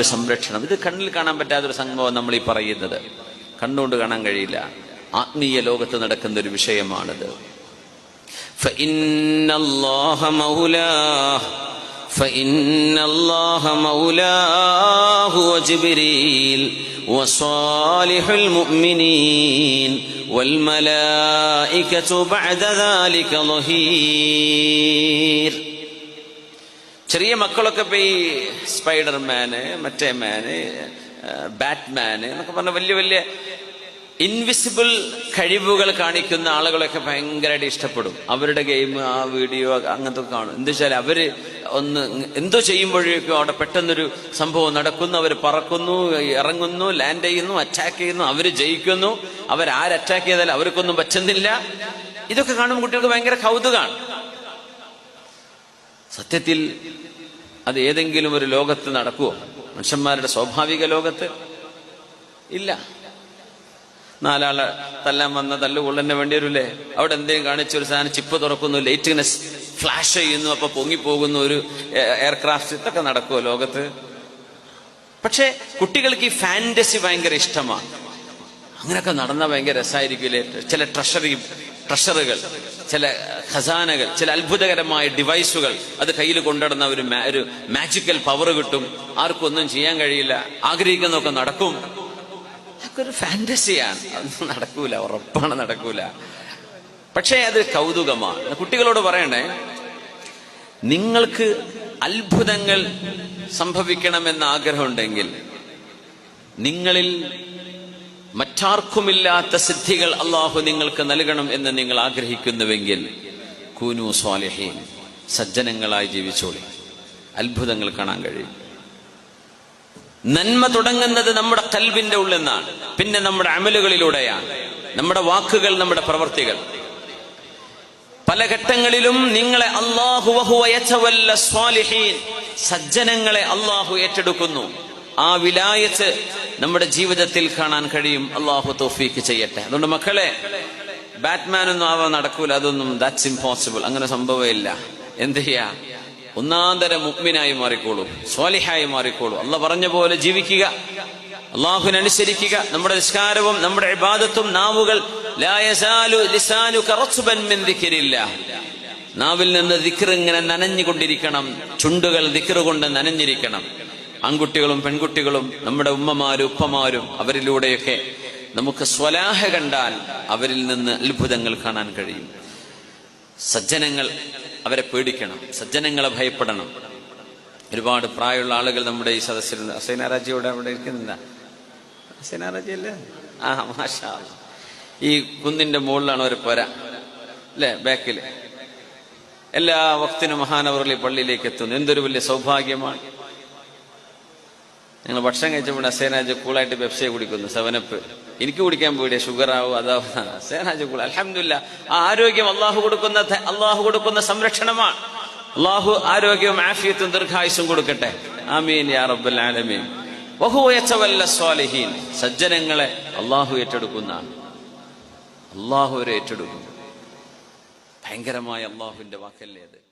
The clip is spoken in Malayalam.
ഒരു സംരക്ഷണം ഇത് കണ്ണിൽ കാണാൻ പറ്റാത്തൊരു സംഭവം നമ്മൾ ഈ പറയുന്നത് കണ്ണുകൊണ്ട് കാണാൻ കഴിയില്ല ആത്മീയ ലോകത്ത് നടക്കുന്ന ഒരു വിഷയമാണിത് فإن الله مولاه فإن الله مولاه وجبريل وصالح المؤمنين والملائكة بعد ذلك ظهير ചെറിയ മക്കളൊക്കെ ഇപ്പൊ ഈ സ്പൈഡർമാന് മറ്റേ മാന് ബാറ്റ്മാന് എന്നൊക്കെ പറഞ്ഞ വലിയ വലിയ ഇൻവിസിബിൾ കഴിവുകൾ കാണിക്കുന്ന ആളുകളൊക്കെ ഭയങ്കരമായിട്ട് ഇഷ്ടപ്പെടും. അവരുടെ ഗെയിം ആ വീഡിയോ അങ്ങനത്തെ കാണും. എന്താ വെച്ചാൽ അവർ ഒന്ന് എന്തോ ചെയ്യുമ്പോഴേക്കും അവിടെ പെട്ടെന്നൊരു സംഭവം നടക്കുന്നു. അവർ പറക്കുന്നു ഇറങ്ങുന്നു ലാൻഡ് ചെയ്യുന്നു അറ്റാക്ക് ചെയ്യുന്നു അവർ ജയിക്കുന്നു. അവർ ആര് അറ്റാക്ക് ചെയ്താലും അവർക്കൊന്നും പറ്റുന്നില്ല. ഇതൊക്കെ കാണുമ്പോൾ കുട്ടികൾക്ക് ഭയങ്കര കൗതുകമാണ് സത്യത്തിൽ അത് ഏതെങ്കിലും ഒരു ലോകത്ത് നടക്കുമോ മനുഷ്യന്മാരുടെ സ്വാഭാവിക ലോകത്ത് ഇല്ല. നാലാളെ തല്ലാൻ വന്ന തല്ലുകൊള്ളന്നെ വേണ്ടി വരില്ലേ അവിടെ എന്തെങ്കിലും കാണിച്ച ഒരു സാധനം ചിപ്പ് തുറക്കുന്നു ലൈറ്റിനെ ഫ്ലാഷ് ചെയ്യുന്നു അപ്പൊ പൊങ്ങിപ്പോകുന്നു ഒരു എയർക്രാഫ്റ്റ് ഇതൊക്കെ നടക്കുമോ ലോകത്ത്? പക്ഷേ കുട്ടികൾക്ക് ഈ ഫാന്റസി ഭയങ്കര ഇഷ്ടമാണ്. അങ്ങനെയൊക്കെ നടന്നാൽ ഭയങ്കര രസമായിരിക്കില്ലേ ചില ട്രഷറി ട്രഷറുകൾ ചില ഖസാനകൾ ചില അത്ഭുതകരമായ ഡിവൈസുകൾ അത് കയ്യിൽ കൊണ്ടുനടന്ന ഒരു ഒരു മാജിക്കൽ പവർ കിട്ടും. ആർക്കും ഒന്നും ചെയ്യാൻ കഴിയില്ല. ആഗ്രഹിക്കുന്നതൊക്കെ നടക്കും. ഒരു ഫാന്റസിയാണ് അതൊന്നും നടക്കൂല. ഉറപ്പാണ് നടക്കൂല. പക്ഷേ അത് കൗതുകമാണ്. കുട്ടികളോട് പറയണേ നിങ്ങൾക്ക് അത്ഭുതങ്ങൾ സംഭവിക്കണമെന്ന് ആഗ്രഹമുണ്ടെങ്കിൽ നിങ്ങളിൽ മറ്റാർക്കുമില്ലാത്ത സിദ്ധികൾ അള്ളാഹു നിങ്ങൾക്ക് നൽകണം എന്ന് നിങ്ങൾ ആഗ്രഹിക്കുന്നുവെങ്കിൽ കൂനു സ്വാലിഹീൻ സജ്ജനങ്ങളായി ജീവിച്ചോളി. അത്ഭുതങ്ങൾ കാണാൻ കഴിയും. നന്മ തുടങ്ങുന്നത് നമ്മുടെ കൽവിന്റെ ഉള്ളിൽ നിന്നാണ് പിന്നെ നമ്മുടെ അമലുകളിലൂടെയാണ്. നമ്മുടെ വാക്കുകൾ നമ്മുടെ പ്രവർത്തികൾ. പല ഘട്ടങ്ങളിലും നിങ്ങളെ അള്ളാഹു സജ്ജനങ്ങളെ അള്ളാഹു ഏറ്റെടുക്കുന്നു. ആ വിലായത്ത് നമ്മുടെ ജീവിതത്തിൽ കാണാൻ കഴിയും. അള്ളാഹു തോഫീക്ക് ചെയ്യട്ടെ. അതുകൊണ്ട് മക്കളെ ബാറ്റ്മാൻ ഒന്നും ആവാൻ നടക്കൂല. അതൊന്നും ദാറ്റ്സ് ഇമ്പോസിബിൾ അങ്ങനെ സംഭവമില്ല. എന്ത് ചെയ്യാ? ഒന്നാന്തര തരം മുഗ്മിനായി മാറിക്കോളൂ. സ്വാലിഹായി മാറിക്കോളൂ. അല്ല പറഞ്ഞ പോലെ ജീവിക്കുക. അള്ളാഹുവിനനുസരിക്കുക നമ്മുടെ നിസ്കാരവും നമ്മുടെ ഇബാദത്തും നാവുകൾ. നാവിൽ നിന്ന് ദിക്ർ ഇങ്ങനെ നനഞ്ഞുകൊണ്ടിരിക്കണം. ചുണ്ടുകൾ ദിക്ർ കൊണ്ട് നനഞ്ഞിരിക്കണം. ആൺകുട്ടികളും പെൺകുട്ടികളും നമ്മുടെ ഉമ്മമാരും ഉപ്പമാരും അവരിലൂടെയൊക്കെ നമുക്ക് സ്വലാഹ കണ്ടാൽ അവരിൽ നിന്ന് അത്ഭുതങ്ങൾ കാണാൻ കഴിയും. സജ്ജനങ്ങൾ അവരെ പേടിക്കണം. സജ്ജനങ്ങളെ ഭയപ്പെടണം. ഒരുപാട് പ്രായമുള്ള ആളുകൾ നമ്മുടെ ഈ സദസ്സിൽ ഹസൈനാരാജിയോടെ അവിടെ ഇരിക്കുന്നില്ല. ഹസൈനാരാജി ആ മാഷാ. ഈ കുന്നിന്റെ മുകളിലാണ് ഒരു പൊര. അല്ലേ? ബാക്കിൽ എല്ലാ വക്തിനും മഹാനവറിലെ പള്ളിയിലേക്ക് എത്തുന്നു. എന്തൊരു വലിയ സൗഭാഗ്യമാണ്. ഞങ്ങൾ ഭക്ഷണം കഴിച്ചപ്പോൾ അസേനാജ് കൂളായിട്ട് പെപ്സിയെ കുടിക്കുന്നു സെവനപ്പ്. എനിക്ക് കുടിക്കാൻ പോയിടെ ഷുഗർ ആവും അതാവും അസേനാജ് കൂൾ അലഹമില്ല ആ ആരോഗ്യം അള്ളാഹു കൊടുക്കുന്ന അള്ളാഹു കൊടുക്കുന്ന സംരക്ഷണമാണ്. അള്ളാഹു ആരോഗ്യവും ആഫിയത്തും ദീർഘായുസും കൊടുക്കട്ടെ. ആമീൻ യാ റബ്ബൽ ആലമീൻ. സ്വാലിഹീൻ. സജ്ജനങ്ങളെ അള്ളാഹു ഏറ്റെടുക്കുന്നതാണ് അള്ളാഹു അവരെ ഏറ്റെടുക്കും ഭയങ്കരമായ അള്ളാഹുവിന്റെ വാക്കല്ലേ അത്?